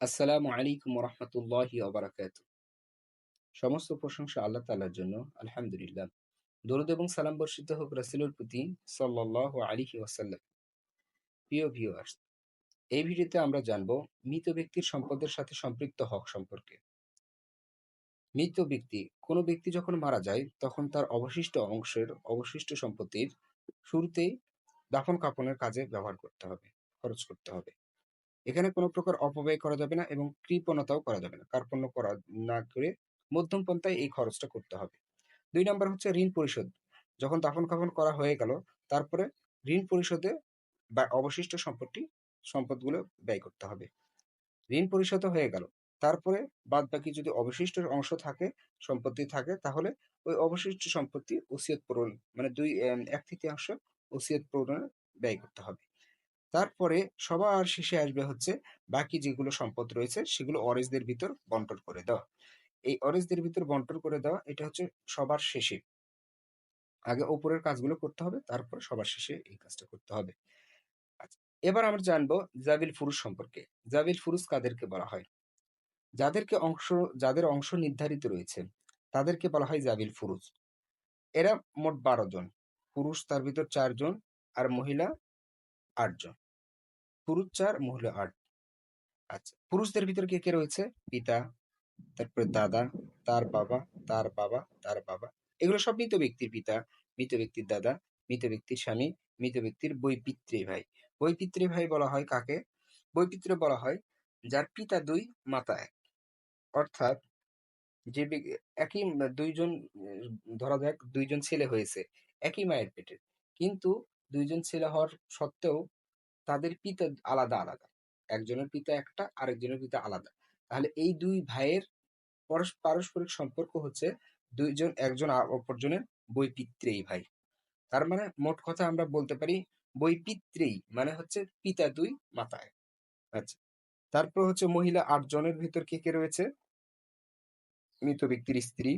আসসালামু আলাইকুম রহমতুল্লাহি ওবরাকাত সমস্ত প্রশংসা আল্লাহ তালার জন্য, আলহামদুলিল্লাহ। দরুদ এবং সালাম বর্ষিত হোক রাসুলের প্রতি সাল্লাহ আলিহি ওয়াসাল্লাম। প্রিয় ভিউয়ার্স এই ভিডিওতে আমরা জানব মৃত ব্যক্তির সম্পদের সাথে সম্পৃক্ত হক সম্পর্কে। মৃত ব্যক্তি, কোনো ব্যক্তি যখন মারা যায়, তখন তার অবশিষ্ট অংশের অবশিষ্ট সম্পত্তির শুরুতেই দাফন কাপনের কাজে ব্যবহার করতে হবে, খরচ করতে হবে। এখানে কোনো প্রকার অপব্যয় করা যাবে না এবং কৃপণতাও করা যাবে না। কার্পণ্য করা না করে মধ্যম পন্থায় এই খরচটা করতে হবে। দুই নম্বর হচ্ছে ঋণ পরিশোধ। যখন দাফন কাফন করা হয়ে গেল, তারপরে ঋণ পরিশোধে বা অবশিষ্ট সম্পত্তি, সম্পদগুলো ব্যয় করতে হবে। ঋণ পরিশোধ হয়ে গেল। তারপরে বাদ বাকি যদি অবশিষ্ট অংশ থাকে, সম্পত্তি থাকে, তাহলে ওই অবশিষ্ট সম্পত্তি ওসিয়ত পূরণ মানে দুই এক তৃতীয়াংশ ওসিয়ত পূরণে ব্যয় করতে হবে। তারপরে সবার শেষে আসবে হচ্ছে বাকি যেগুলো সম্পদ রয়েছে, সেগুলো অরেজদের ভিতর বন্টন করে দেওয়া। এই অরেজদের ভিতর বন্টন করে দেওয়া, এটা হচ্ছে সবার শেষে। আগে ওপরের কাজগুলো করতে হবে, তারপরে সবার শেষে এই কাজটা করতে হবে। আচ্ছা এবার আমরা জানব জাবিল ফুরুষ সম্পর্কে। জাবিল ফুরুষ কাদেরকে বলা হয়? যাদেরকে অংশ, যাদের অংশ নির্ধারিত রয়েছে, তাদেরকে বলা হয় জাবিল ফুরুজ এরা মোট বারো জন। পুরুষ তার ভিতর চারজন, আর মহিলা আটজন পুরুষ চার, মহিলা আট। আচ্ছা পুরুষদের ভিতরে কে কে রয়েছে? পিতা, তারপরে দাদা, তার বাবা তার বাবা তার বাবা। এগুলো সব মৃত ব্যক্তির পিতা, মৃত ব্যক্তির দাদা, মৃত ব্যক্তির স্বামী, মৃত ব্যক্তির বৈপিত্রী ভাই। বৈপিত্রী ভাই বলা হয় কাকে? বৈপিত্র বলা হয় যার পিতা দুই, মাতা এক। অর্থাৎ যে একই দুইজন, ধরা যাক দুইজন ছেলে হয়েছে, একই মায়ের পেটে। কিন্তু দুইজন ছেলে হওয়ার সত্ত্বেও তাদের পিতা আলাদা আলাদা। একজনের পিতা একটা, আরেকজনের পিতা আলাদা। তাহলে এই দুই ভাইয়ের পারস্পরিক সম্পর্ক হচ্ছে দুইজন, একজন অপরজনের বৈপিত্রেই ভাই। তার মানে মোট কথা আমরা বলতে পারি বৈপিত্রেই মানে হচ্ছে পিতা দুই মাতায় আচ্ছা তারপর হচ্ছে মহিলা আট জনের ভিতর কে কে রয়েছে? মৃত ব্যক্তির স্ত্রী,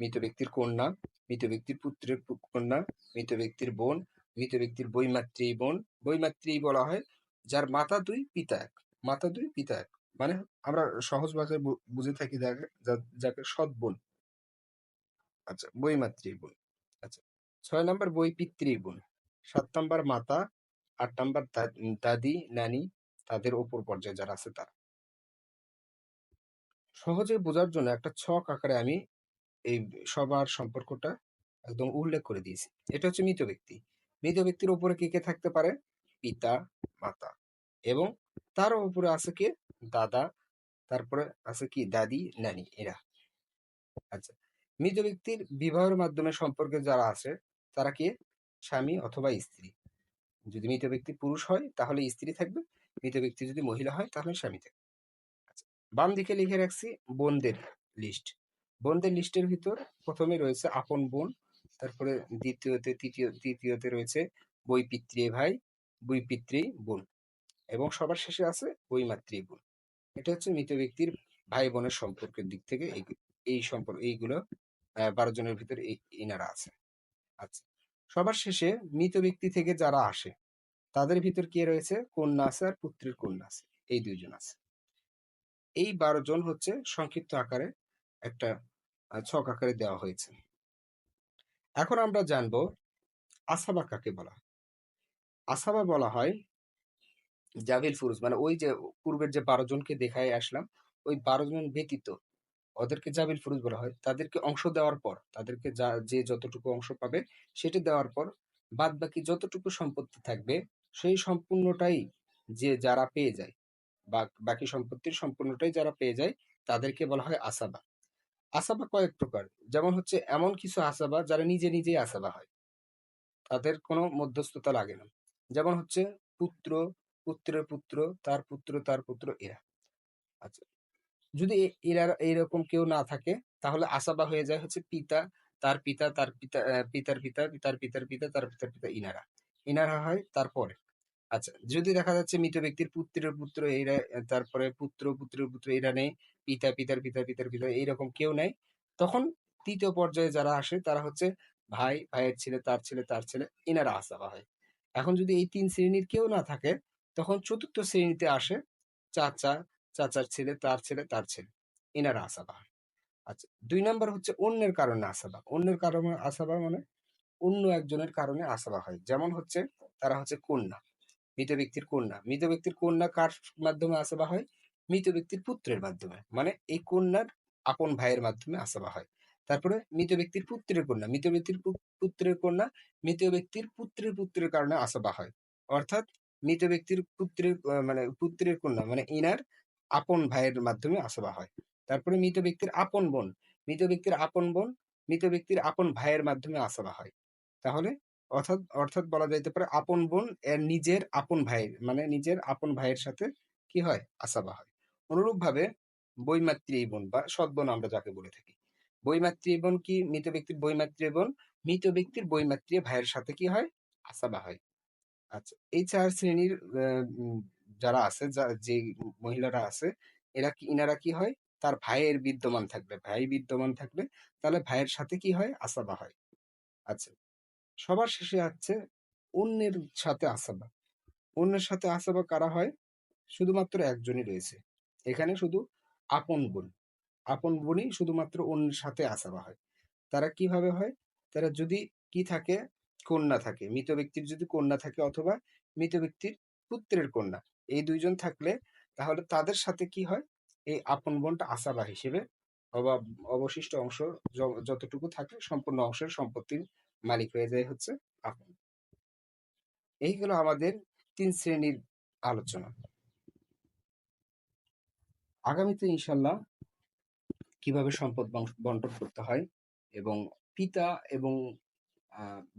মৃত ব্যক্তির কন্যা, মৃত ব্যক্তির পুত্রের কন্যা, মৃত ব্যক্তির বোন মৃত ব্যক্তির বইমাত্রী বোন। বইমাত্রী বলা হয়, যার মাতা দুই, পিতা এক। মাতা দুই, পিতা এক। মানে আমরা সহজ ভাষায় বুঝে থাকি যাকে সৎ বোন। আচ্ছা বইমাত্রী বোন। আচ্ছা ছয় নম্বর বই পিতৃ বোন। সাত নম্বর মাতা, আট নম্বর দাদি, নানি, তাদের ওপর পর্যায়ে যারা আছে তারা। সহজে বোঝার জন্য একটা ছক আকারে আমি এই সবার সম্পর্কটা একদম উল্লেখ করে দিয়েছি। এটা হচ্ছে মৃত ব্যক্তি। মৃত ব্যক্তির উপরে কে কে থাকতে পারে? পিতা, মাতা। এবং তার উপরে আছে কে? দাদা। তারপরে আছে কি? দাদি, নানি, এরা। আচ্ছা মৃত ব্যক্তির বিবাহের মাধ্যমে সম্পর্কে যারা আছে, তারা কে? স্বামী অথবা স্ত্রী। যদি মৃত ব্যক্তি পুরুষ হয়, তাহলে স্ত্রী থাকবে। মৃত ব্যক্তি যদি মহিলা হয়, তাহলে স্বামী থাকবে। আচ্ছা বাম দিকে লিখে রাখছি বোনদের লিস্ট বোনদের লিস্টের ভিতর প্রথমে রয়েছে আপন বোন তারপরে দ্বিতীয়তে, তৃতীয়, তৃতীয়তে রয়েছে বই পিতৃ ভাই, বই পিতৃ বোন এবং সবার শেষে আছে বই মাতৃ বোন। এটা হচ্ছে মৃত ব্যক্তির ভাই বোনের সম্পর্কের দিক থেকে এই সম্পর্ক এইগুলো বারো জনের ভিতরে ইনারা আছে আচ্ছা সবার শেষে মৃত ব্যক্তি থেকে যারা আসে, তাদের ভিতর কে রয়েছে? কন্যা আছে আর পুত্রের কন্যা আছে, এই দুইজন আছে। এই বারো জন হচ্ছে সংক্ষিপ্ত আকারে একটা ছক আকারে দেওয়া হয়েছে। এখন আমরা জানব আসাবা কাকে বলা আসাবা বলা হয় জাভিল ফুরুজ মানে ওই যে পূর্বের যে বারো জনকে দেখায় আসলাম, ওই বারো জন ব্যতীত ওদেরকে জাবিল ফুরুজ বলা হয়। তাদেরকে অংশ দেওয়ার পর, তাদেরকে যা, যে যতটুকু অংশ পাবে সেটা দেওয়ার পর বাদ বাকি যতটুকু সম্পত্তি থাকবে সেই সম্পূর্ণটাই যে যারা পেয়ে যায়, বা বাকি সম্পত্তির সম্পূর্ণটাই যারা পেয়ে যায় তাদেরকে বলা হয় আসাবা। আসাবা কয়েক প্রকার। যেমন হচ্ছে এমন কিছু আসাবা যারা নিজে নিজেই আসাবা হয়। তাদের কোনো মধ্যস্থতা লাগে না। যেমন হচ্ছে পুত্র, পুত্রের পুত্র, তার পুত্র তার পুত্র, এরা। আচ্ছা যদি এরা এইরকম কেউ না থাকে, তাহলে আসাবা হয়ে যায় হচ্ছে পিতা, তার পিতা তার পিতা পিতার পিতা পিতার পিতার পিতা, তার পিতার পিতা, ইনারা। ইনারা হয় তারপরে। আচ্ছা যদি দেখা যাচ্ছে মৃত ব্যক্তির পুত্রের পুত্র, এরা, তারপরে পুত্র, পুত্রের পুত্র, এরা নেই পিতা, পিতার পিতা পিতার, পিতা, এইরকম কেউ নেই। তখন তৃতীয় পর্যায়ে যারা আসে, তারা হচ্ছে ভাই, ভাইয়ের ছেলে, তার ছেলে তার ছেলে, এনারা আসাবা হয়। এখন যদি এই তিন শ্রেণির কেউ না থাকে, তখন চতুর্থ শ্রেণীতে আসে চাচা, চাচার ছেলে, তার ছেলে তার ছেলে, এনারা আসাবা আচ্ছা দুই নম্বর হচ্ছে অন্যের কারণে আসাবা। অন্যের কারণে আসাবা মানে অন্য একজনের কারণে আসাবা হয়। যেমন হচ্ছে তারা হচ্ছে কন্যা, মৃত ব্যক্তির কন্যা। মৃত ব্যক্তির কন্যা কার মাধ্যমে আসাবা হয়? মৃত ব্যক্তির পুত্রের মাধ্যমে। মানে এই কন্যার আপন ভাইয়ের মাধ্যমে আসাবা হয়। তারপরে মৃত ব্যক্তির পুত্রের কন্যা। মৃত ব্যক্তির পুত্রের কন্যা মৃত ব্যক্তির পুত্রের পুত্রের কারণে আসাবা হয়। অর্থাৎ মৃত ব্যক্তির পুত্রের মানে পুত্রের কন্যা মানে ইনার আপন ভাইয়ের মাধ্যমে আসাবা হয়। তারপরে মৃত ব্যক্তির আপন বোন। মৃত ব্যক্তির আপন বোন, মৃত ব্যক্তির আপন ভাইয়ের মাধ্যমে আসাবা হয়। তাহলে অর্থাৎ অর্থাৎ বলা যাইতে পারে আপন বোন এর নিজের আপন ভাইয়ের মানে নিজের আপন ভাইয়ের সাথে কি হয়? আসাবা হয়। অনুরূপ ভাবে বৈমাত্রী বোন বা সৎ বোন আমরা যাকে বলে থাকি। বৈমাত্রী বোন কি? মৃত ব্যক্তির বৈমাত্রী বোন। মৃত ব্যক্তির বৈমাত্রী ভাইয়ের সাথে কি হয়? আসাবা হয়। আচ্ছা এই চার শ্রেণির যারা আছে যে মহিলারা আছে, এরা কি, ইনারা কি হয়? তার ভাইয়ের বিদ্যমান থাকবে। ভাই বিদ্যমান থাকলে তাহলে ভাইয়ের সাথে কি হয়? আসাবা হয়। আচ্ছা সবার শেষে আছে অন্যের সাথে আসাবা। অন্যের সাথে আসাবা কারা হয়? শুধুমাত্র একজনই রয়েছে। এখানে শুধু আপন বোন। আপন বোনই শুধুমাত্র অন্যের সাথে আসাবা হয়। তারা কীভাবে হয়? তারা যদি কি থাকে? কন্যা থাকে। মৃত ব্যক্তির যদি কন্যা থাকে অথবা মৃত ব্যক্তির পুত্রের কন্যা। এই দুইজন থাকলে তাহলে তাদের সাথে কি হয়? এই আপন বোনটা আসাবা হিসেবে অবা অবশিষ্ট অংশ যতটুকু থাকে সম্পূর্ণ অংশের সম্পত্তির মালিক হয়ে যায় হচ্ছে আপন। এইগুলো আমাদের তিন শ্রেণির আলোচনা। আগামীতে ইনশাল্লাহ কীভাবে সম্পদ বন্টন করতে হয় এবং পিতা এবং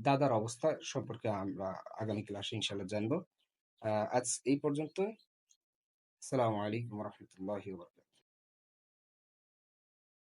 দাদার অবস্থা সম্পর্কে আমরা আগামী ক্লাসে ইনশাল্লাহ জানব। আজ এই পর্যন্ত আসসালামু আলাইকুম রহমতুল্লাহি